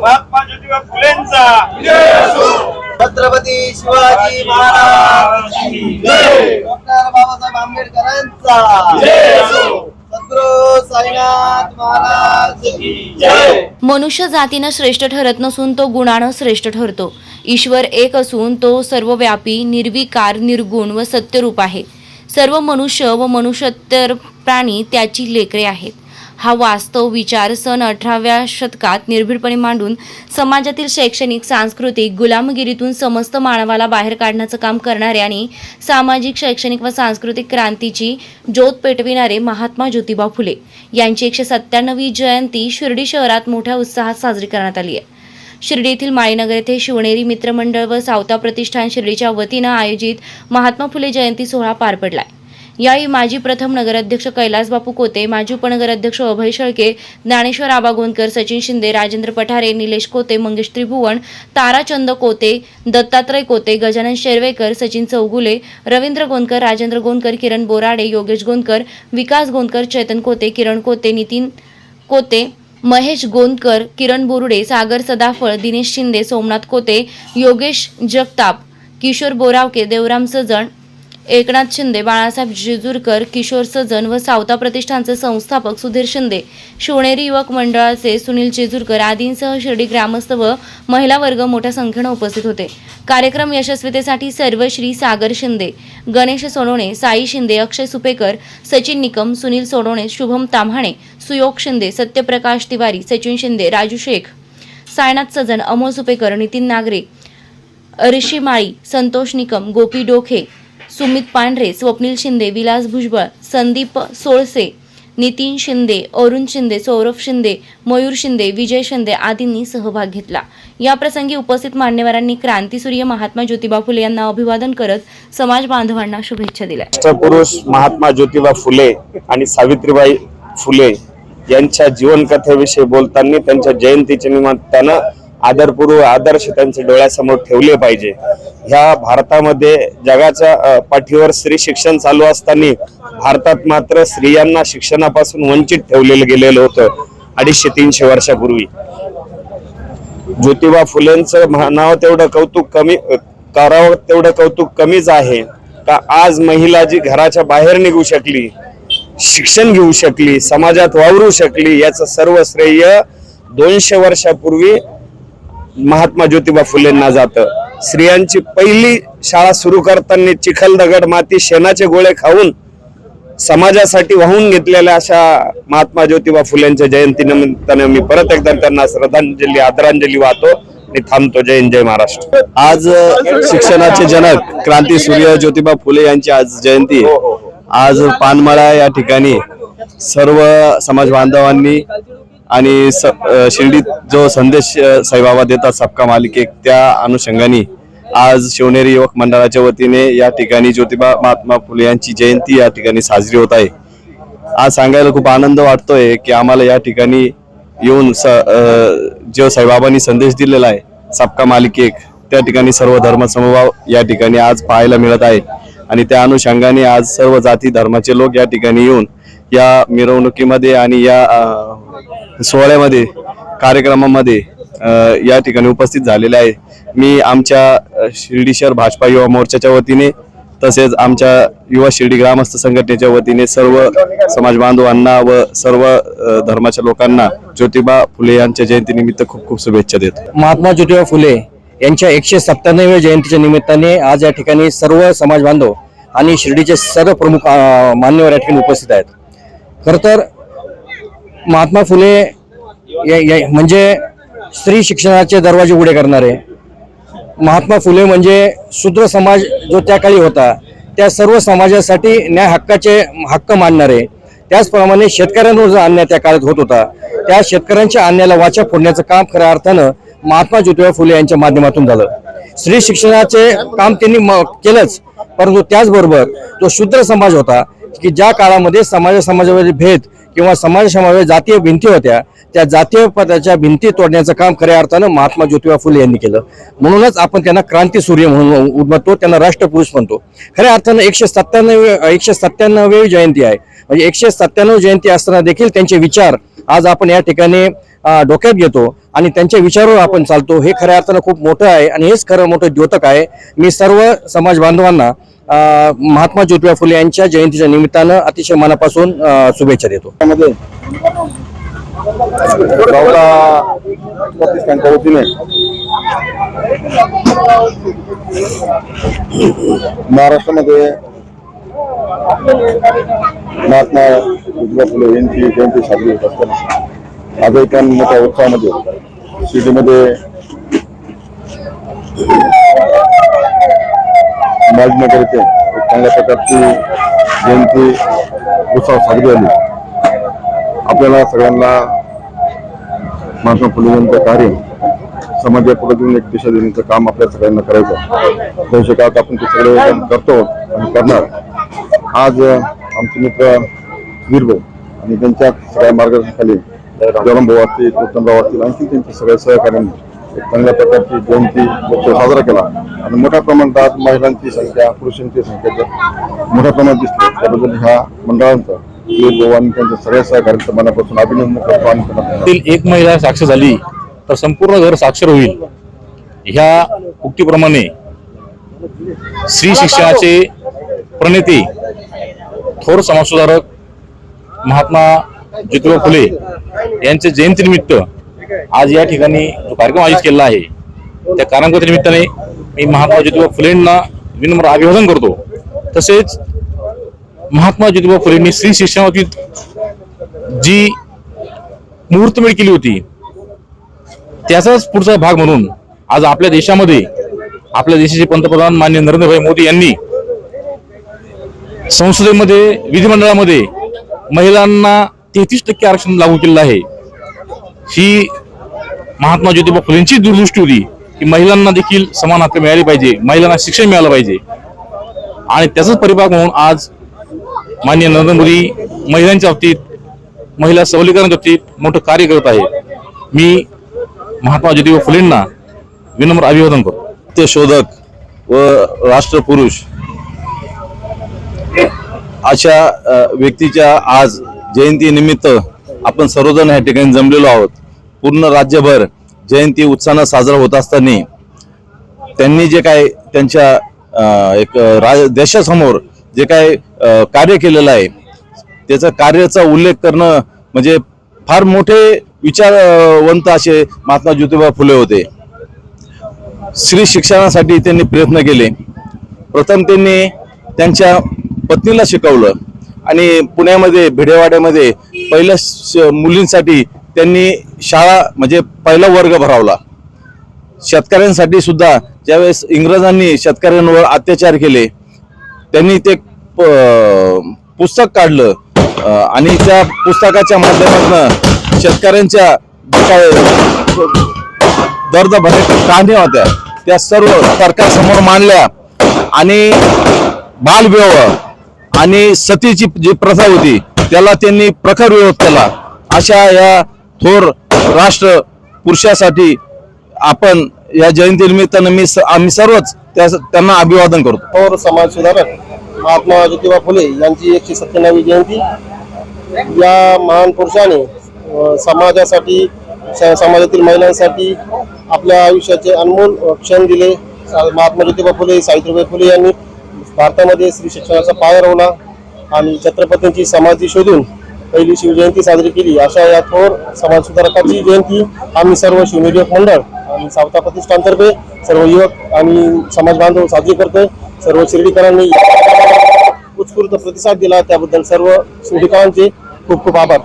महात्मा ज्योतिबा फुलेंचा. छत्रपती शिवाजी महाराज. डॉक्टर बाबासाहेब आंबेडकरांचा. सद्गुरु साईनाथ महाराज. की जय. मनुष्य जातीनं श्रेष्ठ ठरत नसून तो गुणानं श्रेष्ठ ठरतो. ईश्वर एक असून तो सर्वव्यापी निर्विकार निर्गुण व सत्यरूप आहे. सर्व मनुष्य व मनुष्यतर प्राणी त्याची लेकरे आहेत. हा वास्तव विचार सन अठराव्या शतकात निर्भीडपणे मांडून समाजातील शैक्षणिक सांस्कृतिक गुलामगिरीतून समस्त मानवाला बाहेर काढण्याचं काम करणारे आणि सामाजिक शैक्षणिक व सांस्कृतिक क्रांतीची ज्योत पेटविणारे महात्मा ज्योतिबा फुले. यांची एकशे सत्त्याण्णवी जयंती शिर्डी शहरात मोठ्या उत्साहात साजरी करण्यात आली आहे. शिर्डी येथील माळीनगर येथे शिवनेरी मित्रमंडळ व सावता प्रतिष्ठान शिर्डीच्या वतीनं आयोजित महात्मा फुले जयंती सोहळा पार पडलाय यावेळी माजी प्रथम नगराध्यक्ष कैलास बापू कोते माजी उपनगराध्यक्ष अभय शेळके ज्ञानेश्वर आबा गोंदकर सचिन शिंदे राजेंद्र पठारे निलेश कोते मंगेश त्रिभुवन ताराचंद कोते दत्तात्रय कोते गजानन शेरवेकर सचिन चौगुले रवींद्र गोंदकर राजेंद्र गोंदकर किरण बोराडे योगेश गोंदकर विकास गोंदकर चेतन कोते किरण कोते नितीन कोते महेश गोंदकर किरण बोरुडे सागर सदाफळ दिनेश शिंदे सोमनाथ कोते योगेश जगताप किशोर बोरावके देवराम सजण एकनाथ शिंदे बाळासाहेब जेजूरकर किशोर सजन व सावता प्रतिष्ठानचे संस्थापक सुधीर शिंदे शिवनेरी युवक मंडळाचे सुनील जेजूरकर आदींसह शिर्डी ग्रामस्थ व महिला वर्ग मोठ्या संख्येनं उपस्थित होते. कार्यक्रम यशस्वीतेसाठी सर्व श्री सागर शिंदे गणेश सोनवणे साई शिंदे अक्षय सुपेकर सचिन निकम सुनील सोनवणे शुभम ताम्हाणे सुयोग शिंदे सत्यप्रकाश तिवारी सचिन शिंदे राजू शेख सायनाथ सजन अमोल सुपेकर नितीन नागरे ऋषी माळी संतोष निकम गोपी डोखे सुमित पांढरे स्वप्नील शिंदे विलास भुजबळ संदीप सोळसे नितीन शिंदे अरुण शिंदे सौरभ शिंदे मयूर शिंदे विजय शिंदे आदींनी सहभाग घेतला. या प्रसंगी उपस्थित मान्यवरांनी क्रांतीसूर्य महात्मा ज्योतिबा फुले यांना अभिवादन करत समाज बांधवांना शुभेच्छा दिल्या. पुरुष महात्मा ज्योतिबा फुले आणि सावित्रीबाई फुले यांच्या जीवनकथेविषयी बोलताना त्यांच्या जयंतीच्या निमित्तानं आदरपूर्व आदर्श त्यांच्या डोळ्यासमोर ठेवले पाहिजे. ह्या भारतामध्ये जगाच्या पाठीवर स्त्री शिक्षण चालू असताना भारतात मात्र स्त्रियांना शिक्षणापासून वंचित ठेवलेलं गेलेलं होतं अडीचशे तीनशे वर्षापूर्वी. ज्योतिबा फुलेंचं म्हणावं तेवढं कौतुक कमी करावं तेवढं कौतुक कमीच आहे. का आज महिला जी घराच्या बाहेर निघू शकली शिक्षण घेऊ शकली समाजात वावरू शकली याचं सर्व श्रेय दोनशे वर्षापूर्वी महात्मा ज्योतिबा फुलेंना जातं. स्त्रियांची पहिली शाळा सुरू करताना चिखल दगड माती शेणाचे गोळे खाऊन समाजासाठी वाहून घेतलेल्या अशा महात्मा ज्योतिबा फुलेंच्या जयंती निमित्तानं मी परत एकदा त्यांना श्रद्धांजली आदरांजली वाहतो आणि थांबतो. जय हिंद, जय महाराष्ट्र. आज शिक्षणाचे जनक क्रांती सूर्य ज्योतिबा फुले यांची आज जयंती. आहे. आज पानमळा या ठिकाणी सर्व समाज बांधवांनी आणि स- शिर्डीत जो संदेश साईबाबा देतात सबका मालिकेक त्या अनुषंगाने आज शिवनेरी युवक मंडळाच्या वतीने या ठिकाणी ज्योतिबा महात्मा फुले यांची जयंती या ठिकाणी साजरी होत आहे. आज सांगायला खूप आनंद वाटतोय की आम्हाला या ठिकाणी येऊन स जो साईबाबांनी संदेश दिलेला आहे सबका मालिकेक त्या ठिकाणी सर्व धर्म समभाव या ठिकाणी आज पाहायला मिळत आहे. आणि त्या अनुषंगाने आज सर्व जाती धर्माचे लोक या ठिकाणी येऊन या मिरवणुकीमध्ये आणि या सोहळ्यामध्ये कार्यक्रमामध्ये या ठिकाणी उपस्थित झालेले आहे. मी आमच्या शिर्डी शहर भाजपा युवा मोर्चाच्या वतीने तसेच आमच्या युवा शिर्डी ग्रामस्थ संघटनेच्या वतीने सर्व समाज बांधवांना व सर्व धर्माच्या लोकांना ज्योतिबा फुले यांच्या जयंतीनिमित्त खूप खूप शुभेच्छा देतो. महात्मा ज्योतिबा फुले यांच्या एकशे सत्त्याण्णव्या जयंतीच्या निमित्ताने आज या ठिकाणी सर्व समाज बांधव आणि शिर्डीचे सर्व प्रमुख मान्यवर या ठिकाणी उपस्थित आहेत. खरं तर महात्मा फुले म्हणजे स्त्री शिक्षणाचे दरवाजे उघडे करणारे. महात्मा फुले म्हणजे शूद्र समाज जो त्या काळी होता त्या सर्व समाजासाठी न्याय हक्काचे हक्क मानणारे. त्याचप्रमाणे शेतकऱ्यांवर जो अन्याय त्या काळात होत होता त्या शेतकऱ्यांच्या अन्यायाला वाचा फोडण्याचं काम खऱ्या अर्थानं महात्मा ज्योतिबा फुले यांच्या माध्यमातून झालं. स्त्री शिक्षणाचे काम त्यांनी म- केलंच परंतु त्याचबरोबर जो शूद्र समाज होता की ज्या काळामध्ये समाजा समाजामध्ये भेद किंवा समाज समाजावर जातीय भिंती होत्या त्या जातीय पदाच्या भिंती तोडण्याचं काम खऱ्या अर्थानं महात्मा ज्योतिबा फुले यांनी केलं. म्हणूनच आपण त्यांना क्रांती सूर्य म्हणून उद्भवतो त्यांना राष्ट्रपुरुष म्हणतो. खऱ्या अर्थानं एकशे सत्त्याण्णव एकशे सत्त्याण्णवी जयंती आहे. म्हणजे एकशे सत्त्याण्णव जयंती असताना देखील त्यांचे विचार आज आपण या ठिकाणी डोक्यात घेतो आणि त्यांच्या विचारावर आपण चालतो. हे खऱ्या अर्थानं खूप मोठं आहे आणि हेच खरं मोठं द्योतक आहे. मी सर्व समाज बांधवांना महात्मा ज्योतिबा फुले यांच्या जयंतीच्या निमित्तानं अतिशय मनापासून शुभेच्छा देतो. त्यामध्ये प्रतिष्ठानच्या वतीने महाराष्ट्रामध्ये महात्मा ज्योतिबा फुले यांची जयंती साजरी होत असताना आजही पण मोठ्या उत्साहामध्ये शिर्डीमध्ये बाजनगर येथे एक चांगल्या प्रकारची जयंती उत्सव साजरी झाली आपल्याला सगळ्यांना महात्मा फुले यांचं कार्य समाजापुढे देऊन एक दिशा देण्याचं काम आपल्या सगळ्यांना करायचं आहे. भविष्य काळात आपण ते सगळे काम करतो आणि करणार आज आमचे मित्र वीरभाऊ आणि त्यांच्या सगळ्या मार्गदर्शनाखाली जवळम भाऊ असतील उत्तमराव असतील आणखी त्यांच्या सगळ्या सहकार्यांनी चांगल्या प्रकारची जयंती उत्सव साजरा केला. आणि मोठ्या प्रमाणात आज महिलांची संख्या पुरुषांची संख्या जर मोठ्या प्रमाणात दिसते त्याबद्दल ह्या मंडळांचं त्यांच्या सगळ्या सहकार्यांचं मनापासून अभिनंदन करतो आणि एक महिला साक्ष झाली तर संपूर्ण घर साक्षर होईल. ह्या उक्तीप्रमाणे स्त्री शिक्षणाचे प्रणेते थोर समाजसुधारक महात्मा ज्योतिबा फुले यांच्या जयंतीनिमित्त आज या ठिकाणी जो कार्यक्रम आयोजित केलेला आहे त्या कार्यक्रमाच्या निमित्ताने मी महात्मा ज्योतिबा फुलेंना विनम्र अभिवादन करतो. तसेच महात्मा ज्योतिबा फुलेंनी स्त्री शिक्षणाबाबतीत जी मुहूर्तमेळ केली होती त्याचाच पुढचा भाग म्हणून आज आपल्या देशामध्ये आपल्या देशाचे पंतप्रधान मान्य नरेंद्रभाई मोदी यांनी संसदेमध्ये विधिमंडळामध्ये महिलांना तेहतीस टक्के आरक्षण लागू केलेलं आहे. ही महात्मा ज्योतिबा फुलेंची दूरदृष्टी होती की महिलांना देखील समान हक्क मिळाले पाहिजे महिलांना शिक्षण मिळालं पाहिजे. आणि त्याचाच परिभाग म्हणून आज माननीय नरेंद्र मोदी महिलांच्या बाबतीत महिला सबलीकरणाच्या बाबतीत मोठं कार्य करत आहे. मी महात्मा ज्योतिबा फुलेंना विनम्र अभिवादन करतो. ते शोधक व राष्ट्रपुरुष अशा व्यक्तीच्या आज जयंती निमित्त आपण सर्वजण या ठिकाणी जमलेलो आहोत. पूर्ण राज्यभर जयंती उत्साहानं साजरा होत असताना त्यांनी जे काय त्यांच्या एक राज देशासमोर जे काय कार्य केलेलं आहे त्याचा कार्याचा उल्लेख करणं म्हणजे फार मोठे विचारवंत असे महात्मा ज्योतिबा फुले होते. स्त्री शिक्षणासाठी त्यांनी प्रयत्न केले. प्रथम त्यांनी त्यांच्या पत्नीला शिकवलं आणि पुण्यामध्ये भिडेवाड्यामध्ये पहिल्या श- मुलींसाठी त्यांनी शाळा म्हणजे पहिला वर्ग भरावला. शेतकऱ्यांसाठी सुद्धा ज्यावेळेस इंग्रजांनी शेतकऱ्यांवर अत्याचार केले त्यांनी ते प- पुस्तक काढलं आणि त्या पुस्तकाच्या माध्यमातून शेतकऱ्यांच्या काय दर्द भरे कहाण्या होत्या त्या सर्व सरकारसमोर मांडल्या आणि बालविवाह आणि सतीची जी प्रथा होती त्याला त्यांनी प्रखर विरोध केला. अशा या थोर राष्ट्र पुरुषासाठी आपण या जयंतीनिमित्तानं मी स- आम्ही सर्वच त्या त्यांना अभिवादन करतो. थोर समाज सुधारक महात्मा ज्योतिबा फुले यांची एकशे सत्त्याण्णवी जयंती. या महान पुरुषाने समाजासाठी स- समाजातील महिलांसाठी आपल्या आयुष्याचे अनमोल क्षण दिले. महात्मा ज्योतिबा फुले सावित्रीबाई फुले यांनी भारतामध्ये स्त्री शिक्षणाचा पाया रोवला आणि छत्रपतींची समाधी शोधून पहिली शिवजयंती साजरी केली. अशा या थोर समाजसुधारकाची जयंती आम्ही सर्व शिवनिर्यक मंडळ आणि सावता प्रतिष्ठानतर्फे सर्व युवक आणि समाज बांधव साजरी करतोय. सर्व शिर्डीकरांनी उत्स्फूर्त प्रतिसाद दिला. त्याबद्दल सर्व शिर्डीकरांचे खूप खूप आभार.